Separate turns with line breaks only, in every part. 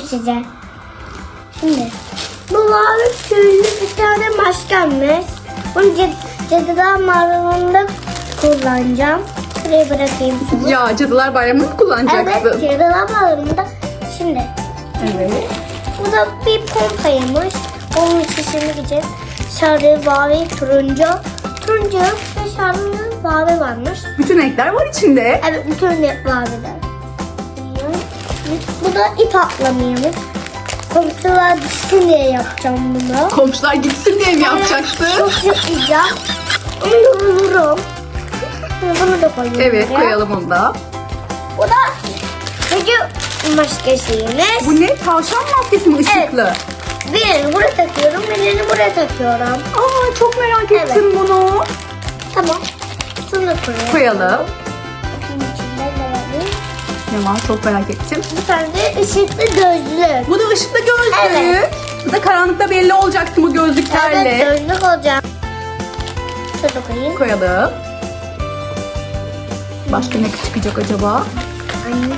size. Şimdi bu mavi tüylü bir tane maskenmiş. Bunu ced cadılar mağaralarında kullanacağım. Şuraya bırakayım şunu.
Ya Cadılar Bayramı'nı mı kullanacaksın?
Evet, cadılar mağaralarında. Şimdi
Evet.
bu da bir pompaymış. Onun şişini gideceğiz. Sarı, mavi, turuncu. Turuncu ve sarı mavi varmış.
Bütün renkler var içinde.
Evet bütün renk maviler. Bu da ip atlamaymış. Komşular düşsün diye yapacağım bunu.
Komşular gitsin diye mi yapacaksın?
Çok yapacağım. Onu. Şimdi bunu da koyuyorum.
Evet
buraya.
koyalım onu da.
Bu da çocuk maskesiymiş.
Bu ne? Tavşan maskesi mi ışıklı?
Birini buraya takıyorum, birini buraya takıyorum.
Aa çok merak
Evet.
ettim bunu.
Tamam. Da koyalım.
Koyalım.
Ne var
çok merak ettim.
Bir tane de ışıklı gözlük.
Bu da ışıklı gözlük.
Evet.
Bu da karanlıkta belli olacaksın bu gözlüklerle.
Evet gözlük olacak. Şurada koyayım.
Koyalım. Başka ne çıkacak acaba?
Anne.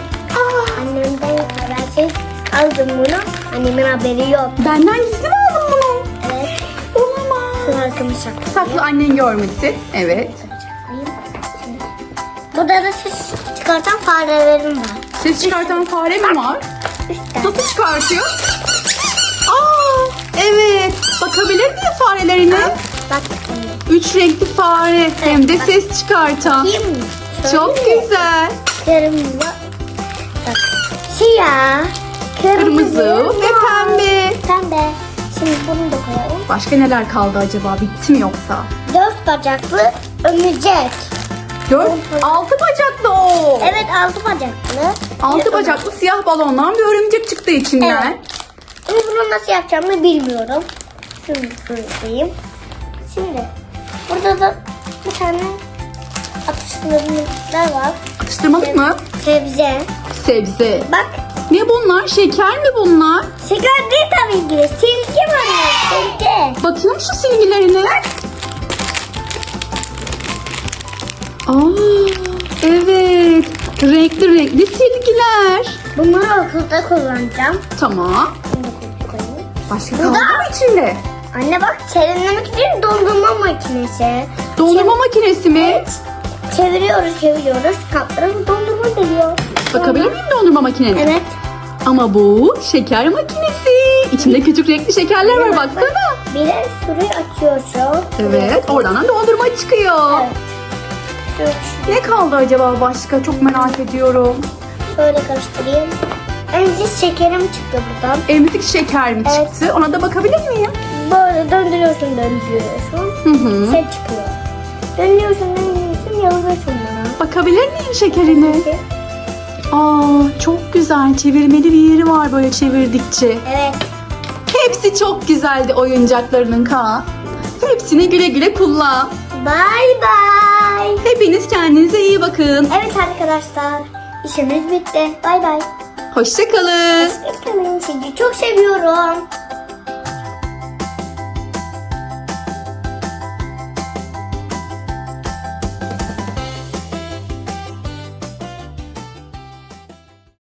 Annemden habersiz aldım bunu. Annemin haberi yok.
Benden gizli mi aldın bunu?
Evet.
Olamaz.
Arkamı saklayayım.
Saklı annen görmesin. Evet.
Şimdi. Burada da ses çıkartan farelerim var.
Ses çıkartan fare mi var?
Üstten.
Nasıl çıkartıyor? Aa, evet. Bakabilir miyim farelerine?
Bak.
Üç renkli fare. Hem de
bak.
ses çıkartan.
Kim?
Çok güzel.
Kırmızı. Bak. Siyah. Kırmızı.
Kırmızı ve pembe.
Pembe. Şimdi bunu da koyalım.
Başka neler kaldı acaba? Bitti mi yoksa?
Dört bacaklı ömecek.
Dört, altı bacaklı o.
Evet altı bacaklı.
Altı bacaklı siyah balondan bir örümcek çıktı içinden.
Evet. Ama bunu nasıl yapacağımı bilmiyorum. Şunu koyayım. Şimdi burada da bir tane atıştırmalıklar var.
Atıştırmalık mı?
Sebze.
Sebze.
Bak
Ne bunlar? Şeker mi bunlar?
şeker değil tabii ki.
Renkli renkli silgiler.
Bunları okulda kullanacağım.
Tamam. Başka
Bu
kaldı
da-
mı içinde?
Anne bak serinlemek için dondurma makinesi.
Dondurma makinesi mi?
Evet. Çeviriyoruz çeviriyoruz. Kaplara dondurma geliyor.
Bakabilir miyim dondurma makinene?
Evet.
Ama bu şeker makinesi. İçinde küçük renkli şekerler var baksana.
Bir de şurayı açıyorsun.
Evet, oradan da dondurma çıkıyor.
Evet. Şu-
Ne kaldı acaba başka? Çok merak ediyorum.
Şöyle karıştırayım. Önce şekerim çıktı buradan.
Emzik şeker mi
Evet.
çıktı? Ona da bakabilir miyim?
Böyle döndürüyorsun döndürüyorsun.
Hı hı.
Şey çıkıyor. Dönüyorsun dönüyorsun yalıyorsun bana.
Bakabilir miyim şekerine?
Neyse.
Aa, çok güzel. Çevirmeli bir yeri var böyle çevirdikçe.
Evet.
Hepsi çok güzeldi oyuncaklarının Kaan. Hepsini güle güle kullan.
Bye bye.
Hepiniz kendinize iyi bakın.
Evet arkadaşlar. İşimiz bitti. Bye bye.
Hoşçakalın.
Hoşçakalın. Sizi çok seviyorum.